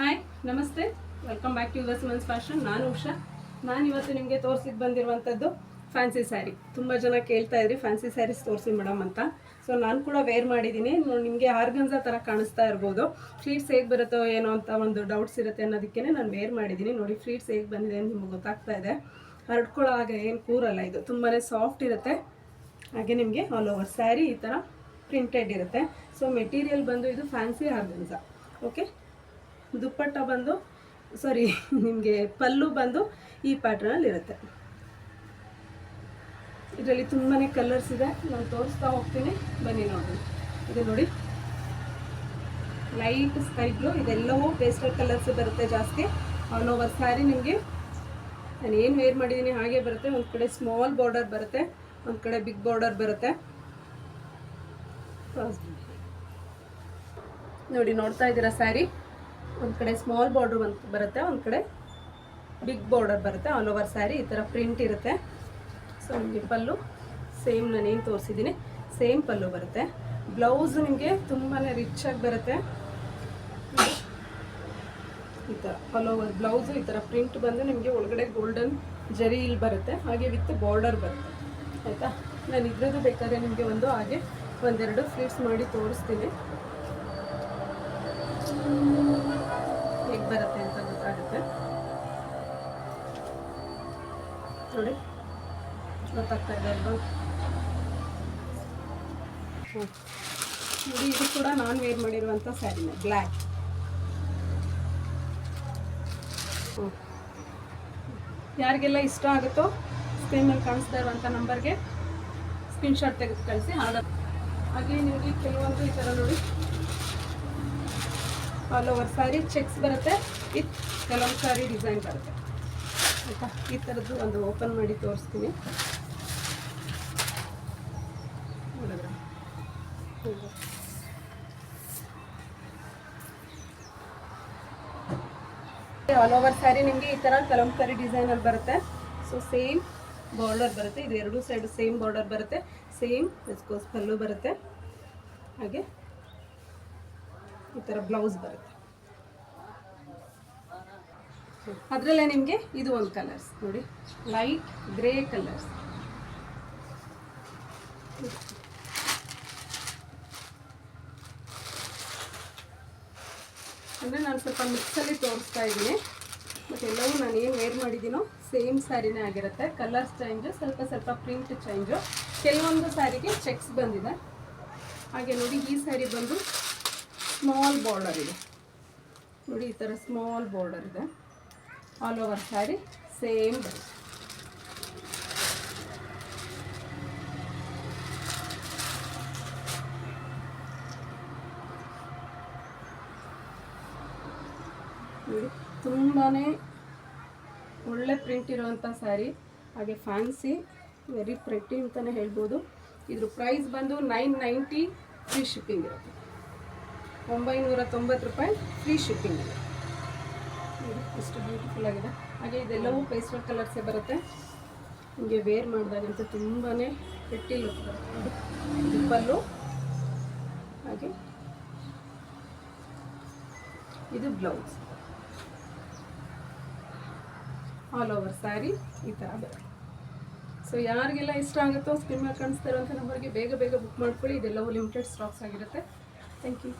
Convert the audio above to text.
Hi ನಮಸ್ತೆ. Welcome back to ಯುವಸ್ ಮನ್ಸ್ fashion ನಾನು ಉಷಾ. ನಾನು ಇವತ್ತು ನಿಮಗೆ ತೋರಿಸಿದ್ದು ಬಂದಿರುವಂಥದ್ದು ಫ್ಯಾನ್ಸಿ ಸ್ಯಾರಿ ತುಂಬ ಜನ ಕೇಳ್ತಾ ಇದ್ರಿ ಫ್ಯಾನ್ಸಿ ಸ್ಯಾರೀಸ್ ತೋರಿಸಿ ಮೇಡಮ್ ಅಂತ. ಸೊ ನಾನು ಕೂಡ ವೇರ್ ಮಾಡಿದ್ದೀನಿ ನಿಮಗೆ ಆರ್ಗನ್ಸ ಥರ ಕಾಣಿಸ್ತಾ ಇರ್ಬೋದು. ಫ್ರೀಟ್ಸ್ ಹೇಗೆ ಬರುತ್ತೋ ಏನೋ ಅಂತ ಒಂದು ಡೌಟ್ಸ್ ಇರುತ್ತೆ ಅನ್ನೋದಕ್ಕೆ ನಾನು ವೇರ್ ಮಾಡಿದ್ದೀನಿ ನೋಡಿ ಫ್ರೀಟ್ಸ್ ಹೇಗೆ ಬಂದಿದೆ ಅಂತ ನಿಮ್ಗೆ ಗೊತ್ತಾಗ್ತಾ ಇದೆ. ಹರಡ್ಕೊಳ್ಳೋ ಹಾಗೆ ಏನು ಕೂರಲ್ಲ ಇದು. ತುಂಬಾ ಸಾಫ್ಟ್ ಇರುತ್ತೆ. ಹಾಗೆ ನಿಮಗೆ ಆಲ್ ಓವರ್ ಸ್ಯಾರಿ ಈ ಥರ ಪ್ರಿಂಟೆಡ್ ಇರುತ್ತೆ. ಸೊ ಮೆಟೀರಿಯಲ್ ಬಂದು ಇದು ಫ್ಯಾನ್ಸಿ ಆರ್ಗನ್ಸ ಓಕೆ ದುಪ್ಪಟ್ಟ ಬಂದು ಸಾರಿ ನಿಮಗೆ ಪಲ್ಲು ಬಂದು ಈ ಪ್ಯಾಟ್ರನಲ್ಲಿ ಇರುತ್ತೆ ಇದರಲ್ಲಿ ತುಂಬಾ ಕಲರ್ಸ್ ಇದೆ. ನಾನು ತೋರಿಸ್ತಾ ಹೋಗ್ತೀನಿ. ಬನ್ನಿ ನೋಡಿ. ಇದು ನೋಡಿ. ಲೈಟ್ ಸ್ಕೈ ಬ್ಲೂ ಇದೆಲ್ಲವೂ ಪೇಸ್ಟಲ್ ಕಲರ್ಸ್ ಬರುತ್ತೆ ಜಾಸ್ತಿ. ಆಲ್ ಓವರ್ ಸ್ಯಾರಿ ನಿಮಗೆ. ನಾನು ಏನು ವೇರ್ ಮಾಡಿದ್ದೀನಿ ಹಾಗೆ ಬರುತ್ತೆ. ಒಂದು ಕಡೆ ಸ್ಮಾಲ್ ಬಾರ್ಡರ್ ಬರುತ್ತೆ. ಒಂದು ಕಡೆ ಬಿಗ್ ಬಾರ್ಡರ್ ಬರುತ್ತೆ. ನೋಡಿ, ನೋಡ್ತಾ ಇದ್ದೀರಾ ಸ್ಯಾರಿ ಒಂದು ಕಡೆ ಸ್ಮಾಲ್ ಬಾರ್ಡ್ರ್ ಒಂದು ಬರುತ್ತೆ, ಒಂದು ಕಡೆ ಬಿಗ್ ಬಾರ್ಡರ್ ಬರುತ್ತೆ. ಆಲ್ ಓವರ್ ಸ್ಯಾರಿ ಈ ಥರ ಪ್ರಿಂಟ್ ಇರುತ್ತೆ. ಸೊ ನಿಮಗೆ ಪಲ್ಲು ಸೇಮ್ ನಾನು ಏನು ತೋರಿಸಿದ್ದೀನಿ ಸೇಮ್ ಪಲ್ಲು ಬರುತ್ತೆ. ಬ್ಲೌಸ್ ನಿಮಗೆ ತುಂಬಾ ರಿಚ್ ಆಗಿ ಬರುತ್ತೆ. ಈ ಥರ ಆಲ್ ಓವರ್ ಬ್ಲೌಸು ಈ ಥರ ಪ್ರಿಂಟ್ ಬಂದು ನಿಮಗೆ ಒಳಗಡೆ ಗೋಲ್ಡನ್ ಜರಿ ಇಲ್ಲಿ ಬರುತ್ತೆ. ಹಾಗೆ ವಿತ್ ಬಾರ್ಡರ್ ಬರುತ್ತೆ. ಆಯಿತಾ? ನಾನು ಇದ್ರದ್ದು ಬೇಕಾದ್ರೆ ನಿಮಗೆ ಒಂದು ಹಾಗೆ ಒಂದೆರಡು ಫ್ಲೀಟ್ಸ್ ಮಾಡಿ ತೋರಿಸ್ತೀನಿ. ನೋಡಿ, ಇದು ಕೂಡ ನಾನ್ ವೇರ್ ಮಾಡಿರುವಂಥ ಸ್ಯಾರಿನೇ ಬ್ಲ್ಯಾಕ್ ಯಾರಿಗೆಲ್ಲ ಇಷ್ಟ ಆಗುತ್ತೋ ಸ್ಕ್ರೀನ್ ಮೇಲೆ ಕಾಣಿಸ್ತಾ ಇರುವಂಥ ನಂಬರ್ಗೆ ಸ್ಕ್ರೀನ್ಶಾಟ್ ತೆಗೆದು ಕಳಿಸಿ, ಹಾಗೆ. ಹಾಗೆ ನಿಮಗೆ ಕೆಲವೊಂದು ಈ ಥರ ನೋಡಿ. ಆಲ್ ಓವರ್ ಸ್ಯಾರಿ ಚೆಕ್ಸ್ ಬರುತ್ತೆ. ಇತ್ ಕೆಲವೊಂದು ಸ್ಯಾರಿ ಡಿಸೈನ್ ಬರುತ್ತೆ. ಆಯಿತಾ? ಈ ಥರದ್ದು ಒಂದು ಓಪನ್ ಮಾಡಿ ತೋರಿಸ್ತೀನಿ. ಆಲ್ ಓವರ್ ಸ್ಯಾರಿ ನಿಮಗೆ ಈ ಥರ ಕಲಂಕಾರಿ ಡಿಸೈನಲ್ಲಿ ಬರುತ್ತೆ. ಸೊ ಸೇಮ್ ಬಾರ್ಡರ್ ಬರುತ್ತೆ. ಇದು ಎರಡು ಸೈಡ್ ಸೇಮ್ ಬಾರ್ಡರ್ ಬರುತ್ತೆ. ಸೇಮ್ ಎಸ್ಕೋಸ್ ಪಲ್ಲು ಬರುತ್ತೆ. ಹಾಗೆ ಈ ಥರ ಬ್ಲೌಸ್ ಬರುತ್ತೆ. ಅದರಲ್ಲೇ ನಿಮಗೆ ಇದು ಒಂದು ಕಲರ್ಸ್ ನೋಡಿ. ಲೈಟ್ ಗ್ರೇ ಕಲರ್ಸ್ ಅಂದರೆ ನಾನು ಸ್ವಲ್ಪ ಮಿಕ್ಸಲ್ಲಿ ತೋರಿಸ್ತಾ ಇದ್ದೀನಿ. ಬಟ್ ಎಲ್ಲವೂ ನಾನು ಏನು ವೇರ್ ಮಾಡಿದ್ದೀನೋ ಸೇಮ್ ಸ್ಯಾರಿನೇ ಆಗಿರುತ್ತೆ. ಕಲರ್ಸ್ ಚೇಂಜು ಸ್ವಲ್ಪ ಸ್ವಲ್ಪ ಪ್ರಿಂಟ್ ಚೇಂಜು ಕೆಲವೊಂದು ಸ್ಯಾರಿಗೆ ಚೆಕ್ಸ್ ಬಂದಿದೆ. ಹಾಗೆ ನೋಡಿ, ಈ ಸ್ಯಾರಿ ಬಂದು ಸ್ಮಾಲ್ ಬಾರ್ಡರ್ ಇದೆ. ನೋಡಿ, ಈ ಥರ ಸ್ಮಾಲ್ ಬಾರ್ಡರ್ ಇದೆ. ಆಲ್ ಓವರ್ ಸ್ಯಾರಿ ಸೇಮ್ ಬರುತ್ತೆ. ನೋಡಿ ತುಂಬಾ ಒಳ್ಳೆ ಪ್ರಿಂಟ್ ಇರುವಂಥ ಸ್ಯಾರಿ ಹಾಗೆ ಫ್ಯಾನ್ಸಿ ವೆರಿ ಪ್ರೆಟ್ಟಿ ಅಂತಲೇ ಹೇಳ್ಬೋದು. ಇದ್ರ ಪ್ರೈಸ್ ಬಂದು ನೈನ್ ನೈಂಟಿ ಫ್ರೀ ಶಿಪ್ಪಿಂಗ್ ಇರುತ್ತೆ. ಒಂಬೈನೂರ ತೊಂಬತ್ತು ರೂಪಾಯಿ ಫ್ರೀ ಶಿಪ್ಪಿಂಗ್ ಇದೆ. ಎಷ್ಟು ಬ್ಯೂಟಿಫುಲ್ ಆಗಿದೆ. ಹಾಗೆ ಇದೆಲ್ಲವೂ ಪೇಸ್ಟಲ್ ಕಲರ್ಸೇ ಬರುತ್ತೆ. ನಿಮಗೆ ವೇರ್ ಮಾಡಿದಾಗಂತೂ ತುಂಬಾ ಪೆಟ್ಟಿ ಲುಕ್ ಬರುತ್ತೆ. ಹಾಗೆ ಇದು ಬ್ಲೌಸ್ ಆಲ್ ಓವರ್ ಸ್ಯಾರಿ ಈ ಥರ ಬರುತ್ತೆ ಸೊ ಯಾರಿಗೆಲ್ಲ ಇಷ್ಟ ಆಗುತ್ತೋ ಸ್ಕ್ರೀನ್ ಮೇಲೆ ಕಾಣಿಸ್ತಾ ಇರೋಂಥ ನಂಬರ್ಗೆ ಬೇಗ ಬೇಗ ಬುಕ್ ಮಾಡ್ಕೊಳ್ಳಿ. ಇದೆಲ್ಲವೂ ಲಿಮಿಟೆಡ್ ಸ್ಟಾಕ್ಸ್ ಆಗಿರುತ್ತೆ. Thank you